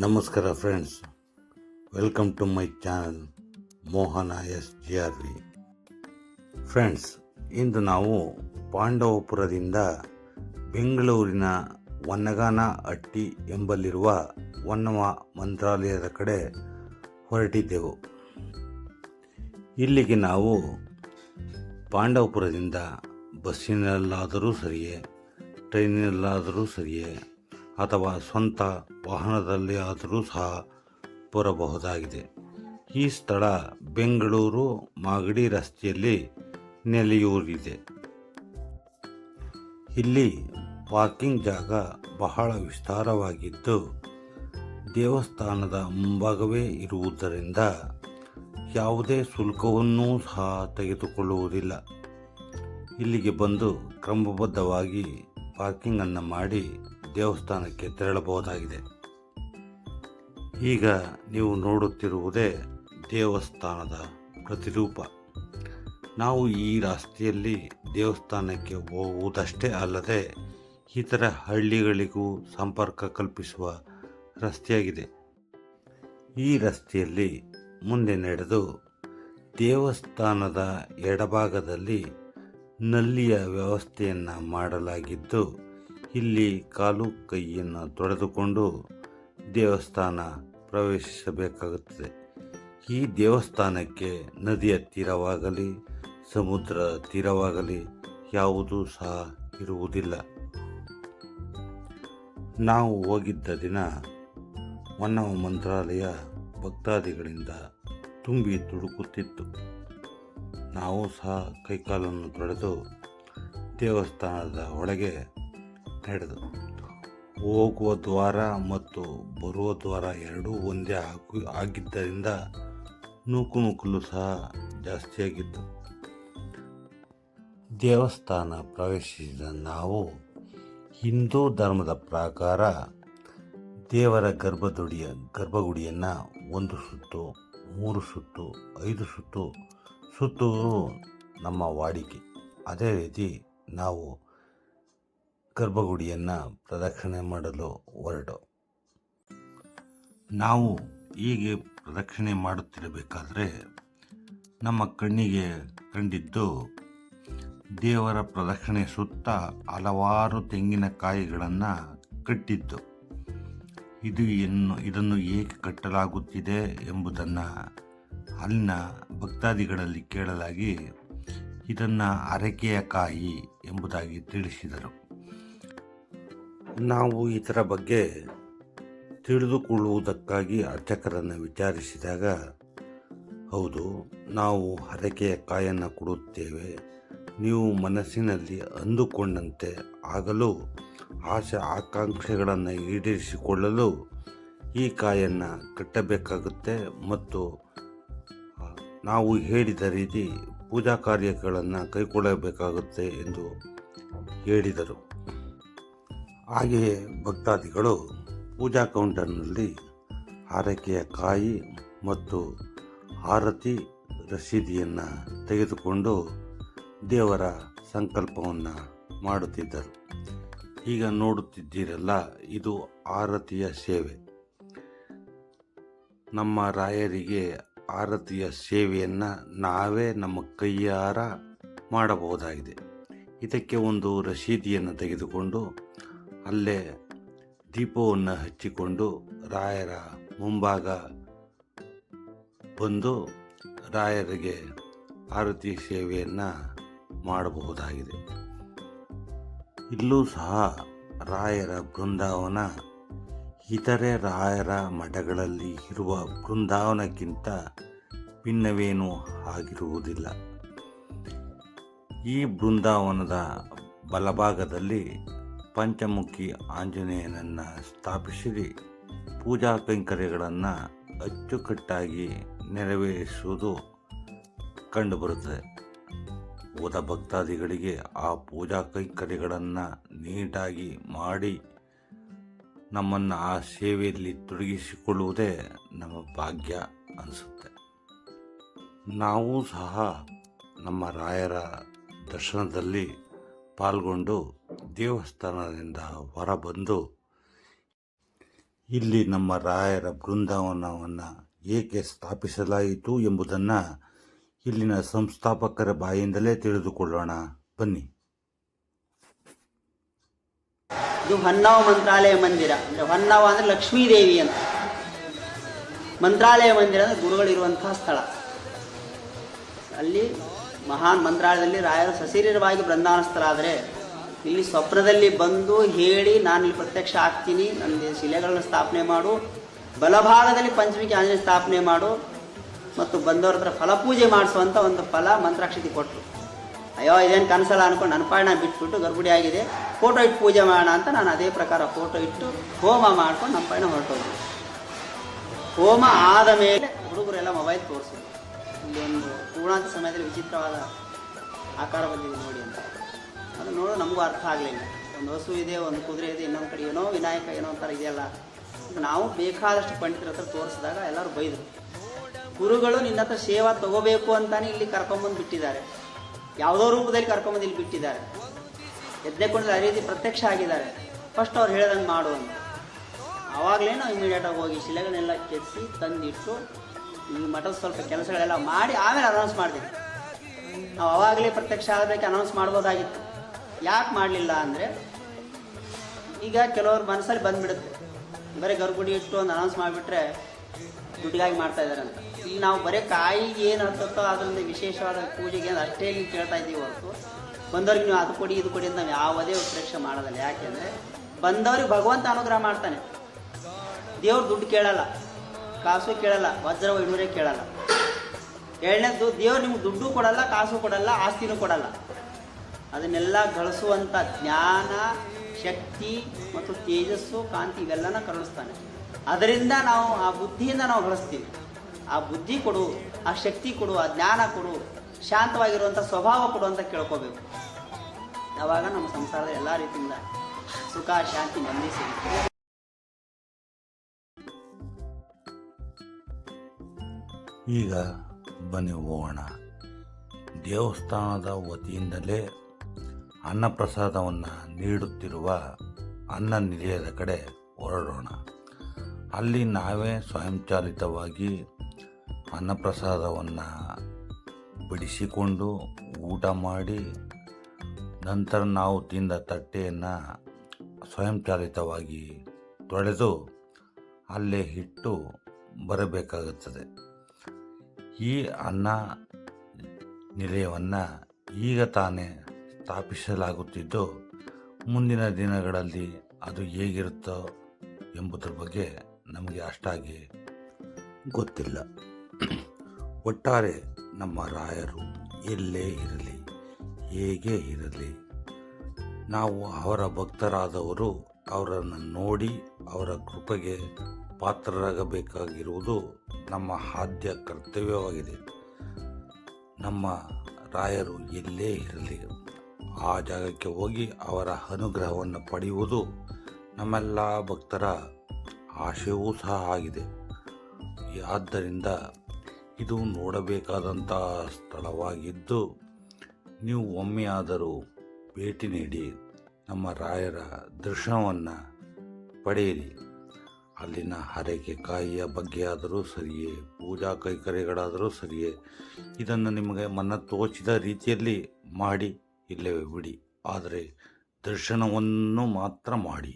ನಮಸ್ಕಾರ friends welcome to my channel Mohana S G R V friends ಇಂದು ನಾವು ಪಾಂಡವಪುರದಿಂದ ಬೆಂಗಳೂರಿನ ವನ್ನಗಾನ ಹಟ್ಟಿ ಎಂಬಲ್ಲಿರುವ ವನ್ನವ ಮಂತ್ರಾಲಯದ ಕಡೆ ಹೊರಟಿದ್ದೆವು. ಇಲ್ಲಿಗೆ ನಾವು ಪಾಂಡವಪುರದಿಂದ ಬಸ್ಸಿನಲ್ಲಾದರೂ ಸರಿಯೇ, ಟ್ರೈನಿನಲ್ಲಾದರೂ ಸರಿಯೇ ಅಥವಾ ಸ್ವಂತ ವಾಹನದಲ್ಲಿ ಆದರೂ ಸಹ ಬರಬಹುದಾಗಿದೆ. ಈ ಸ್ಥಳ ಬೆಂಗಳೂರು ಮಾಗಡಿ ರಸ್ತೆಯಲ್ಲಿ ನೆಲೆಯೂರಿದೆ. ಇಲ್ಲಿ ಪಾರ್ಕಿಂಗ್ ಜಾಗ ಬಹಳ ವಿಸ್ತಾರವಾಗಿದ್ದು, ದೇವಸ್ಥಾನದ ಮುಂಭಾಗವೇ ಇರುವುದರಿಂದ ಯಾವುದೇ ಶುಲ್ಕವನ್ನೂ ಸಹ ತೆಗೆದುಕೊಳ್ಳುವುದಿಲ್ಲ. ಇಲ್ಲಿಗೆ ಬಂದು ಕ್ರಮಬದ್ಧವಾಗಿ ಪಾರ್ಕಿಂಗನ್ನು ಮಾಡಿ ದೇವಸ್ಥಾನಕ್ಕೆ ತೆರಳಬಹುದಾಗಿದೆ. ಈಗ ನೀವು ನೋಡುತ್ತಿರುವುದೇ ದೇವಸ್ಥಾನದ ಪ್ರತಿರೂಪ. ನಾವು ಈ ರಸ್ತೆಯಲ್ಲಿ ದೇವಸ್ಥಾನಕ್ಕೆ ಹೋಗುವುದಷ್ಟೇ ಅಲ್ಲದೆ ಇತರ ಹಳ್ಳಿಗಳಿಗೂ ಸಂಪರ್ಕ ಕಲ್ಪಿಸುವ ರಸ್ತೆಯಾಗಿದೆ. ಈ ರಸ್ತೆಯಲ್ಲಿ ಮುಂದೆ ನಡೆದು ದೇವಸ್ಥಾನದ ಎಡಭಾಗದಲ್ಲಿ ನಲ್ಲಿಯ ವ್ಯವಸ್ಥೆಯನ್ನು ಮಾಡಲಾಗಿದ್ದು ಇಲ್ಲಿ ಕಾಲು ಕೈಯನ್ನು ತೊಡೆದುಕೊಂಡು ದೇವಸ್ಥಾನ ಪ್ರವೇಶಿಸಬೇಕಾಗುತ್ತದೆ. ಈ ದೇವಸ್ಥಾನಕ್ಕೆ ನದಿಯ ತೀರವಾಗಲಿ, ಸಮುದ್ರ ತೀರವಾಗಲಿ ಯಾವುದೂ ಸಹ ಇರುವುದಿಲ್ಲ. ನಾವು ಹೋಗಿದ್ದ ದಿನ ಮನ್ನವ ಮಂತ್ರಾಲಯ ಭಕ್ತಾದಿಗಳಿಂದ ತುಂಬಿ ತುಡುಕುತ್ತಿತ್ತು ನಾವು ಸಹ ಕೈಕಾಲನ್ನು ತೊಳೆದು ದೇವಸ್ಥಾನದ ಒಳಗೆ ನಡೆದು ಹೋಗುವ ದ್ವಾರ ಮತ್ತು ಬರುವ ದ್ವಾರ ಎರಡೂ ಒಂದೇ ಆಗು ಆಗಿದ್ದರಿಂದ ನೂಕು ನೂಕಲು ಸಹ ಜಾಸ್ತಿಯಾಗಿತ್ತು ದೇವಸ್ಥಾನ ಪ್ರವೇಶಿಸಿದ ನಾವು ಹಿಂದೂ ಧರ್ಮದ ಪ್ರಕಾರ ದೇವರ ಗರ್ಭದುಡಿಯ ಗರ್ಭಗುಡಿಯನ್ನು ಒಂದು ಸುತ್ತು, ಮೂರು ಸುತ್ತು, ಐದು ಸುತ್ತು ಸುತ್ತು ನಮ್ಮ ವಾಡಿಕೆ. ಅದೇ ರೀತಿ ನಾವು ಗರ್ಭಗುಡಿಯನ್ನು ಪ್ರದಕ್ಷಿಣೆ ಮಾಡಲು ಹೊರಟು. ನಾವು ಹೀಗೆ ಪ್ರದಕ್ಷಿಣೆ ಮಾಡುತ್ತಿರಬೇಕಾದ್ರೆ ನಮ್ಮ ಕಣ್ಣಿಗೆ ಕಂಡಿದ್ದು ದೇವರ ಪ್ರದಕ್ಷಿಣೆ ಸುತ್ತ ಹಲವಾರು ತೆಂಗಿನಕಾಯಿಗಳನ್ನು ಕಟ್ಟಿದ್ದು. ಇದು ಎನ್ನು, ಇದನ್ನು ಏಕೆ ಕಟ್ಟಲಾಗುತ್ತಿದೆ ಎಂಬುದನ್ನು ಅಲ್ಲಿನ ಭಕ್ತಾದಿಗಳಲ್ಲಿ ಕೇಳಲಾಗಿ ಇದನ್ನು ಅರಕೆಯ ಕಾಯಿ ಎಂಬುದಾಗಿ ತಿಳಿಸಿದರು. ನಾವು ಇದರ ಬಗ್ಗೆ ತಿಳಿದುಕೊಳ್ಳುವುದಕ್ಕಾಗಿ ಅರ್ಚಕರನ್ನು ವಿಚಾರಿಸಿದಾಗ, ಹೌದು, ನಾವು ಹರಕೆಯ ಕಾಯನ್ನು ಕೊಡುತ್ತೇವೆ. ನೀವು ಮನಸ್ಸಿನಲ್ಲಿ ಅಂದುಕೊಂಡಂತೆ ಆಗಲು, ಆಸೆ ಆಕಾಂಕ್ಷೆಗಳನ್ನು ಈಡೇರಿಸಿಕೊಳ್ಳಲು ಈ ಕಾಯನ್ನು ಕಟ್ಟಬೇಕಾಗುತ್ತೆ ಮತ್ತು ನಾವು ಹೇಳಿದ ರೀತಿ ಪೂಜಾ ಕಾರ್ಯಗಳನ್ನು ಕೈಗೊಳ್ಳಬೇಕಾಗುತ್ತೆ ಎಂದು ಹೇಳಿದರು. ಹಾಗೆಯೇ ಭಕ್ತಾದಿಗಳು ಪೂಜಾ ಕೌಂಟರ್ನಲ್ಲಿ ಹಾರಕೆಯ ಕಾಯಿ ಮತ್ತು ಆರತಿ ರಸೀದಿಯನ್ನು ತೆಗೆದುಕೊಂಡು ದೇವರ ಸಂಕಲ್ಪವನ್ನು ಮಾಡುತ್ತಿದ್ದರು. ಈಗ ನೋಡುತ್ತಿದ್ದೀರಲ್ಲ, ಇದು ಆರತಿಯ ಸೇವೆ. ನಮ್ಮ ರಾಯರಿಗೆ ಆರತಿಯ ಸೇವೆಯನ್ನು ನಾವೇ ನಮ್ಮ ಕೈಯಾರ ಮಾಡಬಹುದಾಗಿದೆ. ಇದಕ್ಕೆ ಒಂದು ರಸೀದಿಯನ್ನು ತೆಗೆದುಕೊಂಡು ಅಲ್ಲೇ ದೀಪವನ್ನು ಹಚ್ಚಿಕೊಂಡು ರಾಯರ ಮುಂಭಾಗ ಬಂದು ರಾಯರಿಗೆ ಆರತಿ ಸೇವೆಯನ್ನು ಮಾಡಬಹುದಾಗಿದೆ. ಇಲ್ಲೂ ಸಹ ರಾಯರ ಬೃಂದಾವನ, ಇತರೆ ರಾಯರ ಮಠಗಳಲ್ಲಿ ಇರುವ ಬೃಂದಾವನಕ್ಕಿಂತ ಭಿನ್ನವೇನೂ ಆಗಿರುವುದಿಲ್ಲ. ಈ ಬೃಂದಾವನದ ಬಲಭಾಗದಲ್ಲಿ ಪಂಚಮುಖಿ ಆಂಜನೇಯನನ್ನು ಸ್ಥಾಪಿಸಿರಿ. ಪೂಜಾ ಕೈಂಕರ್ಯಗಳನ್ನು ಅಚ್ಚುಕಟ್ಟಾಗಿ ನೆರವೇರಿಸುವುದು ಕಂಡುಬರುತ್ತದೆ. ಹೋದ ಭಕ್ತಾದಿಗಳಿಗೆ ಆ ಪೂಜಾ ಕೈಂಕರ್ಯಗಳನ್ನು ನೀಟಾಗಿ ಮಾಡಿ ನಮ್ಮನ್ನು ಆ ಸೇವೆಯಲ್ಲಿ ತೊಡಗಿಸಿಕೊಳ್ಳುವುದೇ ನಮ್ಮ ಭಾಗ್ಯ ಅನಿಸುತ್ತೆ. ನಾವು ಸಹ ನಮ್ಮ ರಾಯರ ದರ್ಶನದಲ್ಲಿ ಪಾಲ್ಗೊಂಡು ದೇವಸ್ಥಾನದಿಂದ ಹೊರಬಂದು ಇಲ್ಲಿ ನಮ್ಮ ರಾಯರ ಬೃಂದಾವನವನ್ನು ಏಕೆ ಸ್ಥಾಪಿಸಲಾಯಿತು ಎಂಬುದನ್ನು ಇಲ್ಲಿನ ಸಂಸ್ಥಾಪಕರ ಬಾಯಿಂದಲೇ ತಿಳಿದುಕೊಳ್ಳೋಣ. ಬನ್ನಿ. ಇದು ಹೊನ್ನಾವ ಮಂತ್ರಾಲಯ ಮಂದಿರ. ಅಂದರೆ ಹೊನ್ನಾವ ಅಂದರೆ ಲಕ್ಷ್ಮೀದೇವಿ ಅಂತ. ಮಂತ್ರಾಲಯ ಮಂದಿರ ಅಂದರೆ ಗುರುಗಳಿರುವಂತಹ ಸ್ಥಳ. ಅಲ್ಲಿ ಮಹಾನ್ ಮಂತ್ರಾಲಯದಲ್ಲಿ ರಾಯರು ಸಶರೀರವಾಗಿ ಬೃಂದಾವನಸ್ಥರಾದರೆ ಇಲ್ಲಿ ಸ್ವಪ್ನದಲ್ಲಿ ಬಂದು ಹೇಳಿ ನಾನು ಇಲ್ಲಿ ಪ್ರತ್ಯಕ್ಷ ಆಗ್ತೀನಿ. ನನಗೆ ಶಿಲೆಗಳನ್ನ ಸ್ಥಾಪನೆ ಮಾಡು. ಬಲಭಾಗದಲ್ಲಿ ಪಂಚಮಿಕೆ ಆಂಜನೇಯ ಸ್ಥಾಪನೆ ಮಾಡು. ಮತ್ತು ಬಂದವ್ರ ಹತ್ರ ಫಲಪೂಜೆ ಮಾಡಿಸುವಂಥ ಒಂದು ಫಲ ಮಂತ್ರಾಕ್ಷತೆ ಕೊಟ್ಟರು ಅಯ್ಯೋ, ಇದೇನು ಕನಸಲ್ಲ ಅನ್ಕೊಂಡು ನನ್ನ ಪಾಯಣ ಬಿಟ್ಬಿಟ್ಟು ಗರ್ಭಿಣಿ ಆಗಿದೆ. ಫೋಟೋ ಇಟ್ಟು ಪೂಜೆ ಮಾಡೋಣ ಅಂತ ನಾನು ಅದೇ ಪ್ರಕಾರ ಫೋಟೋ ಇಟ್ಟು ಹೋಮ ಮಾಡ್ಕೊಂಡು ನಮ್ಮ ಪಯಣ ಹೊರಟೋದ್ರು ಹೋಮ ಆದ ಮೇಲೆ ಹುಡುಗರೆಲ್ಲ ಮೊಬೈಲ್ ತೋರಿಸಿದ್ರು. ಇಲ್ಲಿ ಒಂದು ಪೂರ್ಣಾಂತ ಸಮಯದಲ್ಲಿ ವಿಚಿತ್ರವಾದ ಆಕಾರ ಬಂದಿದೆ ನೋಡಿ ಅಂತ. ಅದು ನೋಡೋ ನಮಗೂ ಅರ್ಥ ಆಗಲಿಲ್ಲ. ಒಂದು ಹಸು ಇದೆ, ಒಂದು ಕುದುರೆ ಇದೆ, ಇನ್ನೊಂದು ಕಡೆ ಏನೋ ವಿನಾಯಕ ಏನೋ ಒಂಥರ ಇದೆಯಲ್ಲ. ನಾವು ಬೇಕಾದಷ್ಟು ಪಂಡಿತರ ಹತ್ರ ತೋರಿಸಿದಾಗ ಎಲ್ಲರೂ ಬೈದರು. ಗುರುಗಳು ನಿನ್ನ ಹತ್ರ ಸೇವಾ ತಗೋಬೇಕು ಅಂತಾನೆ ಇಲ್ಲಿ ಕರ್ಕೊಂಬಂದು ಬಿಟ್ಟಿದ್ದಾರೆ. ಯಾವುದೋ ರೂಪದಲ್ಲಿ ಕರ್ಕೊಂಬಂದು ಇಲ್ಲಿ ಬಿಟ್ಟಿದ್ದಾರೆ. ಎದ್ನೆಕೊಂಡಲ್ಲಿ ಅದೇ ರೀತಿ ಪ್ರತ್ಯಕ್ಷ ಆಗಿದ್ದಾರೆ. ಫಸ್ಟ್ ಅವ್ರು ಹೇಳ್ದಂಗೆ ಮಾಡು ಅಂತ. ಆವಾಗಲೇ ನಾವು ಇಮಿಡಿಯೇಟಾಗಿ ಹೋಗಿ ಶಿಲೆಗಳನ್ನೆಲ್ಲ ಕೆತ್ತಿಸಿ ತಂದಿಟ್ಟು ಈ ಮಠದ ಸ್ವಲ್ಪ ಕೆಲಸಗಳೆಲ್ಲ ಮಾಡಿ ಆಮೇಲೆ ಅನೌನ್ಸ್ ಮಾಡಿದೆ. ನಾವು ಆವಾಗಲೇ ಪ್ರತ್ಯಕ್ಷ ಆಗಬೇಕು ಅನೌನ್ಸ್ ಮಾಡ್ಬೋದಾಗಿತ್ತು. ಯಾಕೆ ಮಾಡಲಿಲ್ಲ ಅಂದರೆ ಈಗ ಕೆಲವ್ರ ಮನಸ್ಸಲ್ಲಿ ಬಂದ್ಬಿಡುತ್ತೆ. ಬರೀ ಗರ್ಭುಡಿ ಇಟ್ಟು ಒಂದು ಅನೌನ್ಸ್ ಮಾಡಿಬಿಟ್ರೆ ದುಡ್ಡಿಗಾಗಿ ಮಾಡ್ತಾ ಇದ್ದಾರೆ ಅಂತ. ಇಲ್ಲಿ ನಾವು ಬರೀ ಕಾಯಿಗೆ ಏನು ಹತ್ತತ್ತೋ ಅದರಿಂದ ವಿಶೇಷವಾದ ಪೂಜೆಗೆ ಏನು ಅಷ್ಟೇ ನೀವು ಕೇಳ್ತಾ ಇದ್ದೀವಿ ಹೊರತು. ಬಂದವ್ರಿಗೆ ನೀವು ಅದು ಕೊಡಿ, ಇದು ಕೊಡಿ ಅಂತ ನಾವು ಯಾವುದೇ ಉತ್ಪ್ರೇಕ್ಷೆ ಮಾಡೋದಲ್ಲ. ಯಾಕೆಂದರೆ ಬಂದವ್ರಿಗೆ ಭಗವಂತ ಅನುಗ್ರಹ ಮಾಡ್ತಾನೆ. ದೇವ್ರು ದುಡ್ಡು ಕೇಳಲ್ಲ. ಕಾಸು ಕೇಳಲ್ಲ. ವಜ್ರ ವೈಡೂರೇ ಕೇಳಲ್ಲ. ಎರಡನೇದು ದೇವ್ರು ನಿಮ್ಗೆ ದುಡ್ಡು ಕೊಡಲ್ಲ, ಕಾಸು ಕೊಡಲ್ಲ, ಆಸ್ತಿನೂ ಕೊಡಲ್ಲ. ಅದನ್ನೆಲ್ಲ ಗಳಿಸುವಂಥ ಜ್ಞಾನ, ಶಕ್ತಿ ಮತ್ತು ತೇಜಸ್ಸು, ಕಾಂತಿ ಇವೆಲ್ಲನ ಕರುಣಿಸ್ತಾನೆ. ಅದರಿಂದ ನಾವು ಆ ಬುದ್ಧಿಯಿಂದ ನಾವು ಗಳಿಸ್ತೀವಿ. ಆ ಬುದ್ಧಿ ಕೊಡು, ಆ ಶಕ್ತಿ ಕೊಡು, ಆ ಜ್ಞಾನ ಕೊಡು ಶಾಂತವಾಗಿರುವಂಥ ಸ್ವಭಾವ ಕೊಡು ಅಂತ ಕೇಳ್ಕೋಬೇಕು. ಆವಾಗ ನಮ್ಮ ಸಂಸಾರದ ಎಲ್ಲ ರೀತಿಯಿಂದ ಸುಖ, ಶಾಂತಿ, ನೆಮ್ಮದಿ ಸಿಗುತ್ತೆ. ಈಗ ಬನ್ನಿ ಹೋಗೋಣ. ದೇವಸ್ಥಾನದ ವತಿಯಿಂದಲೇ ಅನ್ನಪ್ರಸಾದವನ್ನು ನೀಡುತ್ತಿರುವ ಅನ್ನ ನಿಲಯದ ಕಡೆ ಹೊರಡೋಣ. ಅಲ್ಲಿ ನಾವೇ ಸ್ವಯಂಚಾಲಿತವಾಗಿ ಅನ್ನಪ್ರಸಾದವನ್ನು ಬಿಡಿಸಿಕೊಂಡು ಊಟ ಮಾಡಿ, ನಂತರ ನಾವು ತಿಂದ ತಟ್ಟೆಯನ್ನು ಸ್ವಯಂಚಾಲಿತವಾಗಿ ತೊಳೆದು ಅಲ್ಲೇ ಇಟ್ಟು ಬರಬೇಕಾಗುತ್ತದೆ. ಈ ಅನ್ನ ನಿಲಯವನ್ನು ಈಗ ತಾನೇ ಸ್ಥಾಪಿಸಲಾಗುತ್ತಿದ್ದು, ಮುಂದಿನ ದಿನಗಳಲ್ಲಿ ಅದು ಹೇಗಿರುತ್ತೋ ಎಂಬುದರ ಬಗ್ಗೆ ನಮಗೆ ಅಷ್ಟಾಗಿ ಗೊತ್ತಿಲ್ಲ. ಒಟ್ಟಾರೆ ನಮ್ಮ ರಾಯರು ಎಲ್ಲೇ ಇರಲಿ, ಹೇಗೆ ಇರಲಿ, ನಾವು ಅವರ ಭಕ್ತರಾದವರು ಅವರನ್ನು ನೋಡಿ ಅವರ ಕೃಪೆಗೆ ಪಾತ್ರರಾಗಬೇಕಾಗಿರುವುದು ನಮ್ಮ ಆದ್ಯ ಕರ್ತವ್ಯವಾಗಿದೆ. ನಮ್ಮ ರಾಯರು ಎಲ್ಲೇ ಇರಲಿ. ಆ ಜಾಗಕ್ಕೆ ಹೋಗಿ ಅವರ ಅನುಗ್ರಹವನ್ನು ಪಡೆಯುವುದು ನಮ್ಮೆಲ್ಲ ಭಕ್ತರ ಆಶಯವೂ ಸಹ ಆಗಿದೆ. ಆದ್ದರಿಂದ ಇದು ನೋಡಬೇಕಾದಂಥ ಸ್ಥಳವಾಗಿದ್ದು, ನೀವು ಒಮ್ಮೆಯಾದರೂ ಭೇಟಿ ನೀಡಿ ನಮ್ಮ ರಾಯರ ದರ್ಶನವನ್ನು ಪಡೆಯಿರಿ. ಅಲ್ಲಿನ ಹರಕೆಕಾಯಿಯ ಬಗ್ಗೆ ಆದರೂ ಸರಿಯೇ, ಪೂಜಾ ಕೈಕರ್ಯಗಳಾದರೂ ಸರಿಯೇ, ಇದನ್ನು ನಿಮಗೆ ಮನ ತೋಚಿದ ರೀತಿಯಲ್ಲಿ ಮಾಡಿ ಇಲ್ಲವೇ ಬಿಡಿ. ಆದರೆ ದರ್ಶನವನ್ನು ಮಾತ್ರ ಮಾಡಿ.